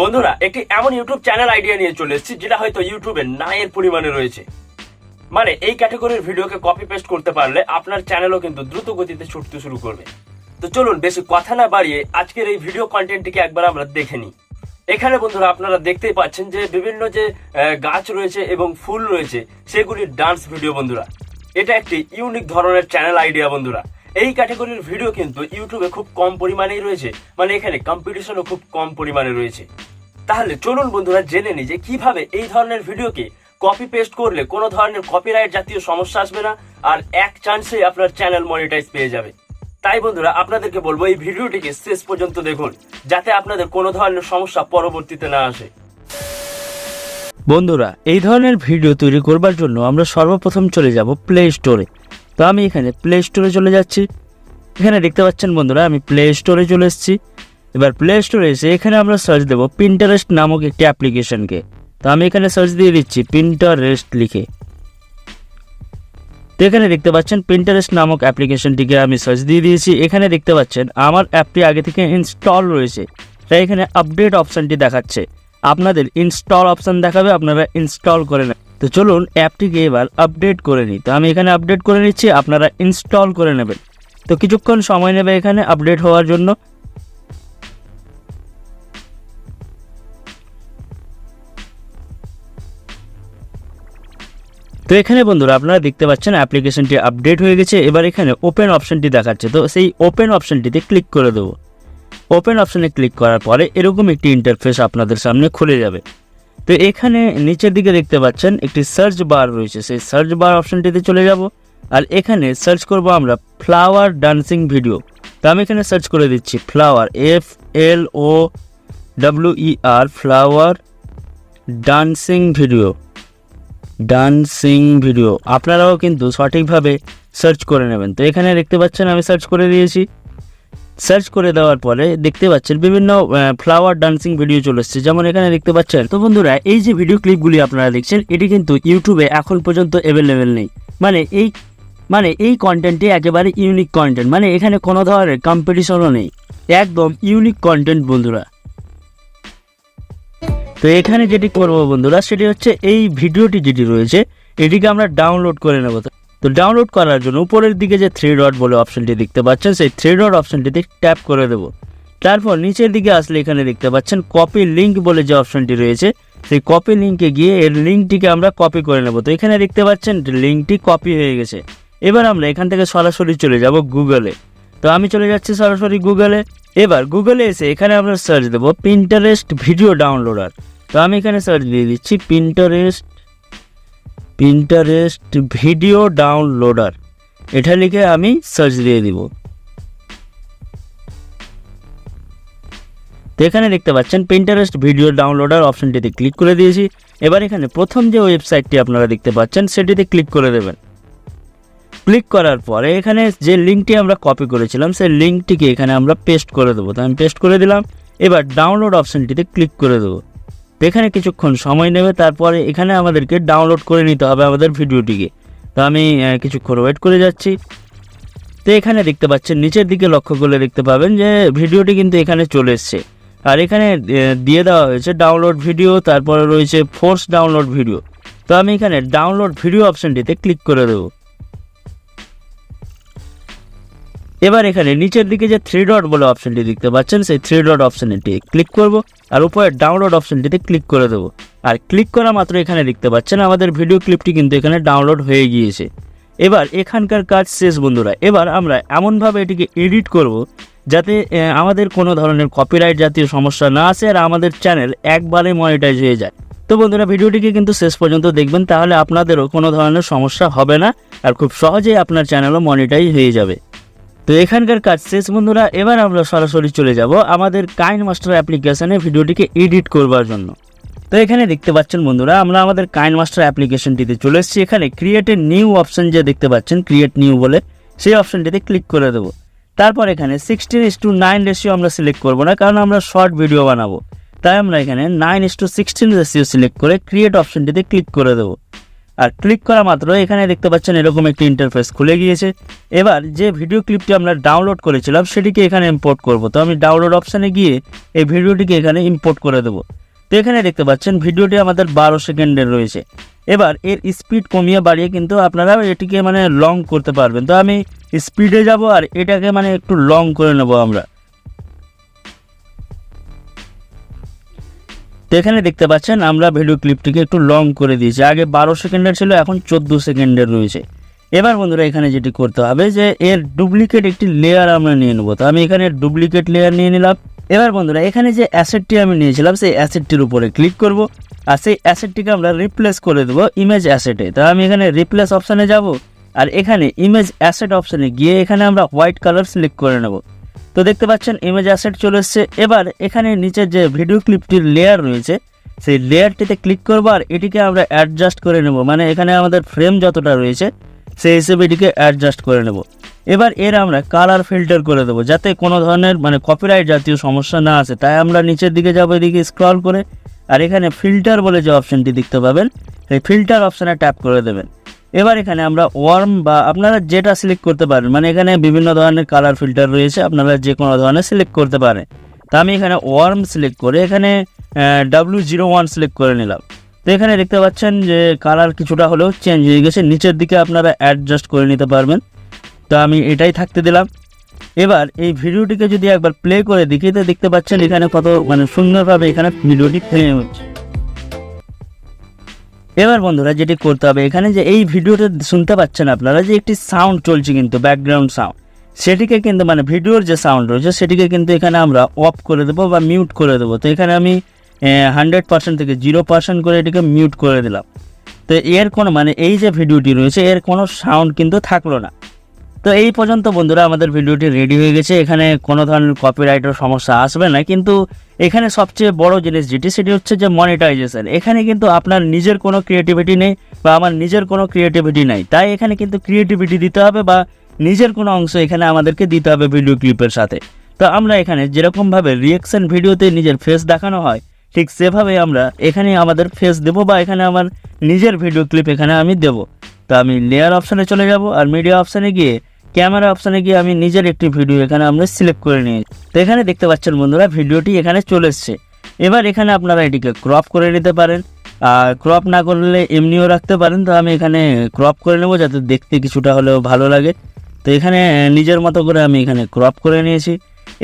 বন্ধুরা, একটি এমন ইউটিউব চ্যানেল আইডিয়া নিয়ে চলে এসেছি, যেটা হয়তো ইউটিউবে নায়ের পরিমাণে রয়েছে। মানে এই ক্যাটাগরির ভিডিওকে কপি পেস্ট করতে পারলে আপনার চ্যানেলও কিন্তু দ্রুত গতিতে ছুটতে শুরু করবে। তো চলুন, বেশি কথা না বাড়িয়ে আজকের এই ভিডিও কন্টেন্টটিকে একবার আমরা দেখে নিই। এখানে বন্ধুরা, আপনারা দেখতেই পাচ্ছেন যে বিভিন্ন যে গাছ রয়েছে এবং ফুল রয়েছে, সেগুলির ডান্স ভিডিও বন্ধুরা। এটা একটি ইউনিক ধরনের চ্যানেল আইডিয়া বন্ধুরা। এই ক্যাটাগরির ভিডিও কিন্তু ইউটিউবে খুব কম পরিমাণেই রয়েছে। মানে এখানে কম্পিটিশনও খুব কম পরিমাণে রয়েছে। তাহলে চলুন বন্ধুরা, জেনে নিই যে কীভাবে এই ধরনের ভিডিওকে কপি পেস্ট করলে কোনো ধরনের কপিরাইট জাতীয় সমস্যা আসবে না, আর এক চান্সে আপনার চ্যানেল মনিটাইজ পেয়ে যাবে। তাই বন্ধুরা, আপনাদেরকে বলব এই ভিডিওটিকে শেষ পর্যন্ত দেখুন, যাতে আপনাদের কোনো ধরনের সমস্যা পরবর্তীতে না আসে। বন্ধুরা, এই ধরনের ভিডিও তৈরি করবার জন্য আমরা সর্বপ্রথম চলে যাব প্লে স্টোরে তো আমি এখানে প্লে স্টোরে চলে যাচ্ছি। এখানে দেখতে পাচ্ছেন বন্ধুরা, আমি প্লে স্টোরে চলে এসেছি। এবার প্লে স্টোরে এসে এখানে আমরা সার্চ দেবো পিন্টারেস্ট নামক একটি অ্যাপ্লিকেশনকে তো আমি এখানে সার্চ দিয়ে দিচ্ছি পিন্টারেস্ট লিখে। তো এখানে দেখতে পাচ্ছেন পিন্টারেস্ট নামক অ্যাপ্লিকেশনটিকে আমি সার্চ দিয়ে দিয়েছি। এখানে দেখতে পাচ্ছেন আমার অ্যাপটি আগে থেকে ইনস্টল রয়েছে। তাই এখানে আপডেট অপশনটি দেখাচ্ছে। আপনাদের ইনস্টল অপশান দেখাবে, আপনারা ইনস্টল করে নেন তো চলুন অ্যাপটিকে এবার আপডেট করে নিই। তো আমি এখানে আপডেট করে নিচ্ছি, আপনারা ইনস্টল করে নেবেন। তো কিছুক্ষণ সময় নেবে এখানে আপডেট হওয়ার জন্য। তো এখানে বন্ধুরা, আপনারা দেখতে পাচ্ছেন অ্যাপ্লিকেশনটি আপডেট হয়ে গেছে। এবার এখানে ওপেন অপশনটি দেখাচ্ছে। তো সেই ওপেন অপশনটিতে ক্লিক করে দেবো। ওপেন অপশনে ক্লিক করার পরে এরকম একটি ইন্টারফেস আপনাদের সামনে খুলে যাবে। তো এখানে নিচের দিকে দেখতে পাচ্ছেন একটি সার্চ বার রয়েছে। সেই সার্চ বার অপশনটিতে চলে যাব আর এখানে সার্চ করব আমরা ফ্লাওয়ার ডান্সিং ভিডিও তো আমি এখানে সার্চ করে দিচ্ছি flower F L O W E R flower dancing video dancing video আপনারাও কিন্তু সঠিকভাবে সার্চ করে নেবেন। তো এখানে দেখতে পাচ্ছেন আমি সার্চ করে দিয়েছি। সার্চ করে দেওয়ার পরে দেখতে পাচ্ছেন বিভিন্ন ফ্লাওয়ার ডান্সিং ভিডিও চলে এসছে। যেমন এখানে দেখতে পাচ্ছেন, তো বন্ধুরা, এই যে ভিডিও ক্লিপগুলি আপনারা দেখছেন, এটি কিন্তু ইউটিউবে এখন পর্যন্ত অ্যাভেলেবেল নেই। মানে এই মানে এই কন্টেন্টটি একেবারে ইউনিক কন্টেন্ট মানে এখানে কোনো ধরনের কম্পিটিশনও নেই। একদম ইউনিক কন্টেন্ট বন্ধুরা। তো এখানে যেটি করব বন্ধুরা, সেটি হচ্ছে এই ভিডিওটি যেটি রয়েছে, এটিকে আমরা ডাউনলোড করে নেব। তো ডাউনলোড করার জন্য উপরের দিকে যে থ্রি ডট বলে অপশনটি দেখতে পাচ্ছেন, সেই থ্রি ডট অপশনটিতে ট্যাপ করে দেব। তারপর নিচের দিকে আসলে এখানে দেখতে পাচ্ছেন কপি লিঙ্ক বলে যে অপশনটি রয়েছে, সেই কপি লিঙ্কে গিয়ে এর লিঙ্কটিকে আমরা কপি করে নেব। তো এখানে দেখতে পাচ্ছেন লিঙ্কটি কপি হয়ে গেছে। এবার আমরা এখান থেকে সরাসরি চলে যাব গুগলে তো আমি চলে যাচ্ছি সরাসরি গুগলে এবার গুগলে এসে এখানে আমরা সার্চ দেবো পিন্টারেস্ট ভিডিও ডাউনলোডার তো আমি এখানে সার্চ দিয়ে দিচ্ছি পিন্টারেস্ট পিন্টারেস্ট ভিডিও ডাউনলোডার এটা লিখে আমি সার্চ দিয়ে দিব। তো এখানে দেখতে পাচ্ছেন পিন্টারেস্ট ভিডিও ডাউনলোডার অপশনটিতে ক্লিক করে দিয়েছি। এবার এখানে প্রথম যে ওয়েবসাইটটি আপনারা দেখতে পাচ্ছেন, সেটিতে ক্লিক করে দেবেন। ক্লিক করার পরে এখানে যে লিঙ্কটি আমরা কপি করেছিলাম, সেই লিঙ্কটিকে এখানে আমরা পেস্ট করে দেবো। তো আমি পেস্ট করে দিলাম। এবার ডাউনলোড অপশনটিতে ক্লিক করে দেবো। এখানে কিছুক্ষণ সময় নেবে, তারপরে এখানে আমাদেরকে ডাউনলোড করে নিতে হবে আমাদের ভিডিওটিকে। তো আমি কিছুক্ষণ ওয়েট করে যাচ্ছি। তো এখানে দেখতে পাচ্ছেন, নিচের দিকে লক্ষ্য করলে দেখতে পাবেন যে ভিডিওটি কিন্তু এখানে চলে এসছে। আর এখানে দিয়ে দেওয়া হয়েছে ডাউনলোড ভিডিও তারপরে রয়েছে ফোর্স ডাউনলোড ভিডিও তো আমি এখানে ডাউনলোড ভিডিও অপশনটিতে ক্লিক করে দেবো। এবার এখানে নিচের দিকে যে থ্রি ডট বলে অপশনটি দেখতে পাচ্ছেন, সেই থ্রি ডট অপশনটি ক্লিক করব আর উপরে ডাউনলোড অপশনটিতে ক্লিক করে দেবো। আর ক্লিক করা মাত্র এখানে দেখতে পাচ্ছেন, আমাদের ভিডিও ক্লিপটি কিন্তু এখানে ডাউনলোড হয়ে গিয়েছে। এবার এখানকার কাজ শেষ বন্ধুরা, এবার আমরা এমনভাবে এটিকে এডিট করব যাতে আমাদের কোনো ধরনের কপিরাইট জাতীয় সমস্যা না আসে আর আমাদের চ্যানেল একবারে মনিটাইজ হয়ে যায়। তো বন্ধুরা, ভিডিওটিকে কিন্তু শেষ পর্যন্ত দেখবেন, তাহলে আপনাদেরও কোনো ধরনের সমস্যা হবে না আর খুব সহজেই আপনার চ্যানেলও মনিটাইজ হয়ে যাবে। তো এখানকার কাজ শেষ, বন্ধুরা, এবার আমরা সরাসরি চলে যাব আমাদের কাইন মাস্টার অ্যাপ্লিকেশনে ভিডিওটিকে এডিট করবার জন্য। তো এখানে দেখতে পাচ্ছেন, বন্ধুরা, আমরা আমাদের কাইন মাস্টার অ্যাপ্লিকেশনটিতে চলে এসেছি। এখানে ক্রিয়েট এ নিউ অপশন যে দেখতে পাচ্ছেন ক্রিয়েট নিউ বলে, সেই অপশনটিতে ক্লিক করে দেবো। তারপর এখানে sixteen is to nine ratio আমরা সিলেক্ট করব না, কারণ আমরা শর্ট ভিডিও বানাবো। তাই আমরা এখানে nine is to sixteen ratio select করে ক্রিয়েট অপশনটিতে ক্লিক করে দেবো। আর ক্লিক করা মাত্র এখানে দেখতে পাচ্ছেন এরকম একটি ইন্টারফেস খুলে গিয়েছে। এবার যে ভিডিও ক্লিপটি আমরা ডাউনলোড করেছিলাম, সেটিকে এখানে ইম্পোর্ট করব। তো আমি ডাউনলোড অপশানে গিয়ে এই ভিডিওটিকে এখানে ইম্পোর্ট করে দেবো। তো এখানে দেখতে পাচ্ছেন ভিডিওটি আমাদের বারো সেকেন্ডের রয়েছে। এবার এর স্পিড কমিয়ে বাড়িয়ে কিন্তু আপনারা এটিকে মানে লং করতে পারবেন। তো আমি স্পিডে যাব আর এটাকে মানে একটু লং করে নেব আমরা। তো এখানে দেখতে পাচ্ছেন, আমরা ভিডিও ক্লিপটিকে একটু লং করে দিয়েছি। আগে বারো সেকেন্ডের ছিল, এখন চোদ্দ সেকেন্ডের রয়েছে। এবার বন্ধুরা, এখানে যেটি করতে হবে যে, এর ডুপ্লিকেট একটি লেয়ার আমরা নিয়ে নেব। তো আমি এখানে ডুপ্লিকেট লেয়ার নিয়ে নিলাম। এবার বন্ধুরা, এখানে যে অ্যাসেটটি আমি নিয়েছিলাম, সেই অ্যাসেটটির উপরে ক্লিক করব। আর সেই অ্যাসেটটিকে আমরা রিপ্লেস করে দেবো ইমেজ অ্যাসেটে তো আমি এখানে রিপ্লেস অপশানে যাব, আর এখানে ইমেজ অ্যাসেট অপশানে গিয়ে এখানে আমরা হোয়াইট কালার সিলেক্ট করে নেব। তো দেখতে পাচ্ছেন ইমেজ অ্যাসেট চলে এসছে। এবার এখানে নিচে যে ভিডিও ক্লিপটির লেয়ার রয়েছে, সেই লেয়ারটিতে ক্লিক করব আর এটিকে আমরা অ্যাডজাস্ট করে নেব। মানে এখানে আমাদের ফ্রেম যতটা রয়েছে, সেই হিসেবে এটিকে অ্যাডজাস্ট করে নেব। এবার এর আমরা কালার ফিল্টার করে দেবো, যাতে কোনো ধরনের মানে কপিরাইট জাতীয় সমস্যা না আসে। তাই আমরা নিচের দিকে যাব, এদিকে স্ক্রল করে, আর এখানে ফিল্টার বলে যে অপশনটি দেখতে পাবেন, সেই ফিল্টার অপশানে ট্যাপ করে দেবেন। এবার এখানে আমরা ওয়ার্ম বা আপনারা যেটা সিলেক্ট করতে পারেন মানে এখানে বিভিন্ন ধরনের কালার ফিল্টার রয়েছে, আপনারা যে কোনো ধরনের সিলেক্ট করতে পারেন। তা আমি এখানে ওয়ার্ম সিলেক্ট করে এখানে ডাব্লিউ জিরো ওয়ান সিলেক্ট করে নিলাম। তো এখানে দেখতে পাচ্ছেন যে কালার কিছুটা হলেও চেঞ্জ হয়ে গেছে, নিচের দিকে আপনারা অ্যাডজাস্ট করে নিতে পারবেন। তো আমি এটাই থাকতে দিলাম। এবার এই ভিডিওটিকে যদি একবার প্লে করে দেখি, তো দেখতে পাচ্ছেন এখানে কত মানে সুন্দরভাবে এখানে ভিডিওটি থেমে হচ্ছে। এবার বন্ধুরা যেটি করতে হবে, এখানে যে এই ভিডিওটা শুনতে পাচ্ছেন আপনারা যে একটি সাউন্ড চলছে কিন্তু ব্যাকগ্রাউন্ড সাউন্ড সেটিকে কিন্তু মানে ভিডিওর যে সাউন্ড রয়েছে, সেটিকে কিন্তু এখানে আমরা অফ করে দেবো বা মিউট করে দেবো। তো এখানে আমি হান্ড্রেড পার্সেন্ট থেকে জিরো পার্সেন্ট করে এটিকে মিউট করে দিলাম। তো এর কোনো মানে এই যে ভিডিওটি রয়েছে, এর কোনো সাউন্ড কিন্তু থাকল না। তো এই পর্যন্ত বন্ধুরা আমাদের ভিডিওটি রেডি হয়ে গেছে। এখানে কোনো ধরনের কপিরাইটের সমস্যা আসবে না। কিন্তু এখানে সবচেয়ে বড় জিনিস যেটি, সেটি হচ্ছে যে মনিটাইজেশন এখানে কিন্তু আপনার নিজের কোনো ক্রিয়েটিভিটি নেই বা আমার নিজের কোনো ক্রিয়েটিভিটি নাই। তাই এখানে কিন্তু ক্রিয়েটিভিটি দিতে হবে বা নিজের কোনো অংশ এখানে আমাদেরকে দিতে হবে ভিডিও ক্লিপের সাথে। তো আমরা এখানে যেরকমভাবে রিয়েকশন ভিডিওতে নিজের ফেস দেখানো হয়, ঠিক সেভাবে আমরা এখানে আমাদের ফেস দেবো বা এখানে আমার নিজের ভিডিও ক্লিপ এখানে আমি দেবো। তো আমি লেয়ার অপশানে চলে যাব আর মিডিয়া অপশানে গিয়ে ক্যামেরা অপশানে গিয়ে আমি নিজের একটি ভিডিও এখানে আমরা সিলেক্ট করে নিই তো এখানে দেখতে পাচ্ছেন বন্ধুরা ভিডিওটি এখানে চলে এসছে। এবার এখানে আপনারা এটিকে ক্রপ করে নিতে পারেন। আর ক্রপ না করলে এমনিও রাখতে পারেন। তো আমি এখানে ক্রপ করে নেব যাতে দেখতে কিছুটা হলেও ভালো লাগে। তো এখানে নিজের মতো করে আমি এখানে ক্রপ করে নিয়েছি।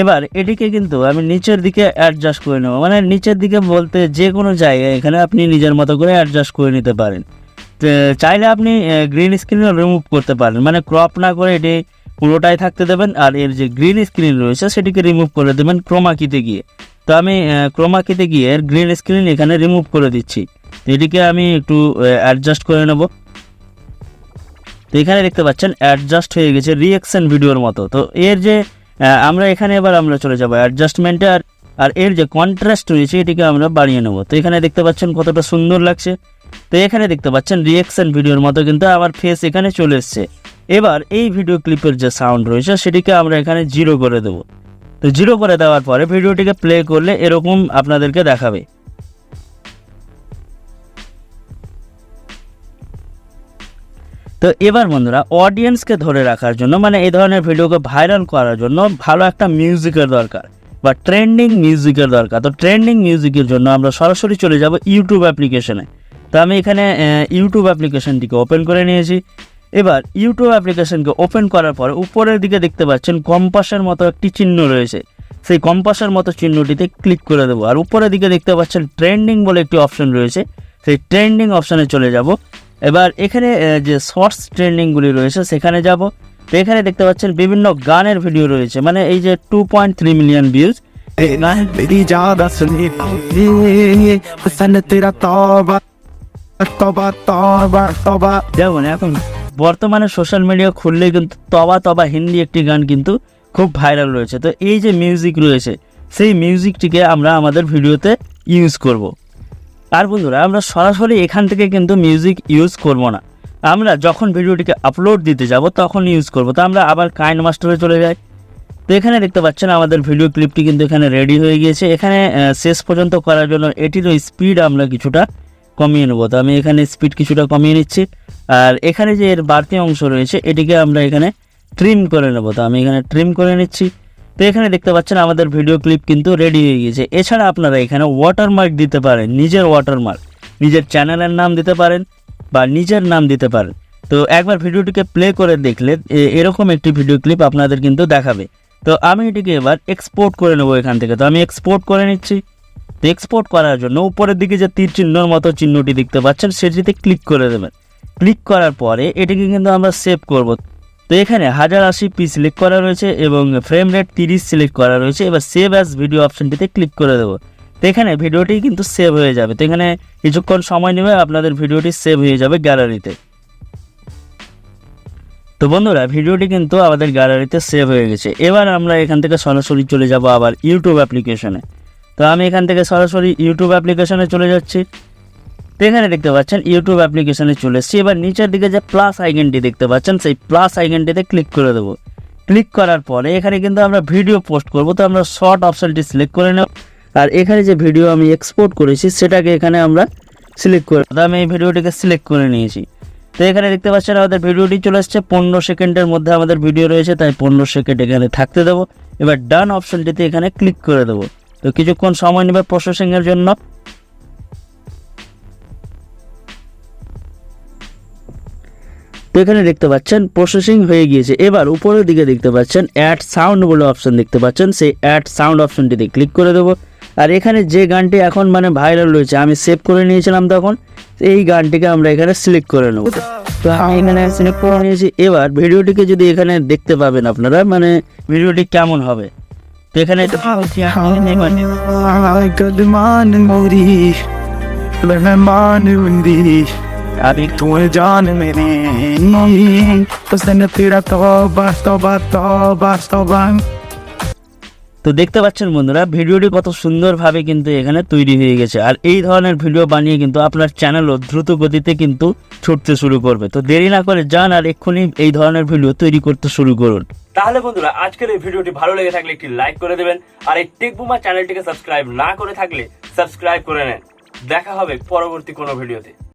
এবার এটিকে কিন্তু আমি নিচের দিকে অ্যাডজাস্ট করে নেব। মানে নিচের দিকে বলতে যে কোনো জায়গায় এখানে আপনি নিজের মতো করে অ্যাডজাস্ট করে নিতে পারেন। চাইলে আপনি গ্রিন স্ক্রিন রিমুভ করতে পারেন। মানে ক্রপ না করে এটি পুরোটাই থাকতে দেবেন, আর এর যে গ্রিন স্ক্রিন রয়েছে, সেটিকে রিমুভ করে দেবেন ক্রোমাকিতে গিয়ে। তো আমি ক্রোমাকিতে গিয়ে এর গ্রিন স্ক্রিন এখানে রিমুভ করে দিচ্ছি। এটিকে আমি একটু অ্যাডজাস্ট করে নেব। তো এখানে দেখতে পাচ্ছেন অ্যাডজাস্ট হয়ে গেছে রিয়েকশন ভিডিওর মতো। তো এর যে আমরা এখানে এবার আমরা চলে যাব অ্যাডজাস্টমেন্টে আর আর এর যে কন্ট্রাস্ট রয়েছে, এটিকে আমরা বাড়িয়ে নেব। তো এখানে দেখতে পাচ্ছেন কতটা সুন্দর লাগছে। তো এখানে দেখতে পাচ্ছেন রিয়েকশন ভিডিওর মতো কিন্তু আমার ফেস এখানে চলে এসছে। এবার এই ভিডিও ক্লিপের যে সাউন্ড রয়েছে, সেটিকে আমরা এখানে জিরো করে দেব। তো জিরো করে দেওয়ার পরে ভিডিওটিকে প্লে করলে এরকম আপনাদেরকে দেখাবে। তো এবার বন্ধুরা অডিয়েন্সকে ধরে রাখার জন্য মানে এই ধরনের ভিডিওকে ভাইরাল করার জন্য ভালো একটা মিউজিকের দরকার বা ট্রেন্ডিং মিউজিকের দরকার। তো ট্রেন্ডিং মিউজিকের জন্য আমরা সরাসরি চলে যাব ইউটিউব অ্যাপ্লিকেশনে তো আমি এখানে ইউটিউব অ্যাপ্লিকেশনটিকে ওপেন করে নিয়েছি এবার ইউটিউব অ্যাপ্লিকেশনকে ওপেন করার পর উপরের দিকে দেখতে পাচ্ছেন কম্পাসের মতো একটি চিহ্ন রয়েছে সেই কম্পাসের মতো চিহ্নটিতে ক্লিক করে দেবো আর উপরের দিকে দেখতে পাচ্ছেন ট্রেন্ডিং বলে একটি অপশন রয়েছে সেই ট্রেন্ডিং অপশানে চলে যাব এবার এখানে যে শর্টস ট্রেন্ডিংগুলি রয়েছে সেখানে যাব তো এখানে দেখতে পাচ্ছেন বিভিন্ন গানের ভিডিও রয়েছে মানে এই যে two point three million views তেরা তবা তবা তবা তবা। যেমন এখন বর্তমানে সোশ্যাল মিডিয়া খুললে কিন্তু তবা তবা হিন্দি একটি গান কিন্তু খুব ভাইরাল রয়েছে। তো এই যে মিউজিক রয়েছে, সেই মিউজিকটিকে আমরা আমাদের ভিডিওতে ইউজ করব। আর বন্ধুরা, আমরা সরাসরি এখান থেকে কিন্তু মিউজিক ইউজ করব না। আমরা যখন ভিডিওটিকে আপলোড দিতে যাব, তখন ইউজ করব। তো আমরা আবার কাইন্ড মাস্টারে চলে যাই। তো এখানে দেখতে পাচ্ছেন, আমাদের ভিডিও ক্লিপটি কিন্তু এখানে রেডি হয়ে গিয়েছে। এখানে শেষ পর্যন্ত করার জন্য এটিরও স্পিড আমরা কিছুটা কমিয়ে নেব। তো আমি এখানে স্পিড কিছুটা কমিয়ে নিচ্ছি। আর এখানে যে এর বাড়তি অংশ রয়েছে, এটিকে আমরা এখানে ট্রিম করে নেব। তো আমি এখানে ট্রিম করে নিচ্ছি। তো এখানে দেখতে পাচ্ছেন আমাদের ভিডিও ক্লিপ কিন্তু রেডি হয়ে গিয়েছে। এছাড়া আপনারা এখানে ওয়াটারমার্ক দিতে পারেন, নিজের ওয়াটারমার্ক নিজের চ্যানেলের নাম দিতে পারেন বা নিজের নাম দিতে পারেন। তো একবার ভিডিওটিকে প্লে করে দেখলে এরকম একটি ভিডিও ক্লিপ আপনাদের কিন্তু দেখাবে। তো আমি এটিকে এবার এক্সপোর্ট করে নেব এখান থেকে। তো আমি এক্সপোর্ট করে নিচ্ছি। এক্সপোর্ট করার জন্য উপরের দিকে যে তীর চিহ্নর মতো চিহ্নটি দেখতে পাচ্ছেন, সেটিতে ক্লিক করে দেবেন। ক্লিক করার পরে এটিকে কিন্তু আমরা সেভ করব। তো এখানে হাজার আশি পি সিলেক্ট করা রয়েছে এবং ফ্রেম রেট তিরিশ সিলেক্ট করা রয়েছে। এবার সেভ অ্যাজ ভিডিও অপশনটিতে ক্লিক করে দেবো। তো এখানে ভিডিওটি কিন্তু সেভ হয়ে যাবে। তো এখানে কিছুক্ষণ সময় নেবে, আপনাদের ভিডিওটি সেভ হয়ে যাবে গ্যালারিতে তো বন্ধুরা ভিডিওটি কিন্তু আমাদের গ্যালারিতে সেভ হয়ে গেছে। এবার আমরা এখান থেকে সরাসরি চলে যাব আবার ইউটিউব অ্যাপ্লিকেশনে তো আমি এখান থেকে সরাসরি ইউটিউব অ্যাপ্লিকেশনে চলে যাচ্ছি। তো এখানে দেখতে পাচ্ছেন ইউটিউব অ্যাপ্লিকেশনে চলে এসেছি। এবার নিচের দিকে যে প্লাস আইকনটি দেখতে পাচ্ছেন, সেই প্লাস আইকনটিতে ক্লিক করে দেবো। ক্লিক করার পরে এখানে কিন্তু আমরা ভিডিও পোস্ট করব। তো আমরা শর্ট অপশনটি সিলেক্ট করে নেব। আর এখানে যে ভিডিও আমি এক্সপোর্ট করেছি, সেটাকে এখানে আমরা সিলেক্ট করে আমি এই ভিডিওটিকে সিলেক্ট করে নিয়েছি। তো এখানে দেখতে পাচ্ছেন আমাদের ভিডিওটি চলে আসছে পনেরো সেকেন্ডের মধ্যে আমাদের ভিডিও রয়েছে, তাই পনেরো সেকেন্ড এখানে থাকতে দেবো। এবার ডান অপশনটিতে এখানে ক্লিক করে দেবো। তো কিছুক্ষণ সময় নেবে প্রসেসিংয়ের জন্য। তো এখানে দেখতে পাচ্ছেন প্রসেসিং হয়ে গিয়েছে। এবার উপরের দিকে দেখতে পাচ্ছেন অ্যাড সাউন্ড বলে অপশন দেখতে পাচ্ছেন। সেই অ্যাড সাউন্ড অপশনটিতে ক্লিক করে দেবো। আর এখানে যে গানটি এখন মানে ভাইরাল রয়েছে, আমি সেভ করে নিয়েছিলাম তখন, এই গানটিকে আমরা এখানে সিলেক্ট করে নেব। তো আমি এখানে সিলেক্ট করে নিয়েছি। এবার ভিডিওটিকে যদি এখানে দেখতে পাবেন আপনারা মানে ভিডিওটি কেমন হবে? তো এখানে তো আমি তুই জান মেরি তেরা তো বাস্তবা তো বাস্তবা তো দেখতে পাচ্ছেন বন্ধুরা, ভিডিওটি কত সুন্দরভাবে কিন্তু এখানে তৈরি হয়ে গেছে। আর এই ধরনের ভিডিও বানিয়ে কিন্তু আপনার চ্যানেলও দ্রুত গতিতে কিন্তু ছুটতে শুরু করবে। তো দেরি না করে যান আর এক্ষুনি এই ধরনের ভিডিও তৈরি করতে শুরু করুন। তাহলে বন্ধুরা, আজকের এই ভিডিওটি ভালো লেগে থাকলে একটি লাইক করে দেবেন আর এই টেক বুমা চ্যানেলটিকে সাবস্ক্রাইব না করে থাকলে সাবস্ক্রাইব করে নেন। দেখা হবে পরবর্তী কোনো ভিডিওতে।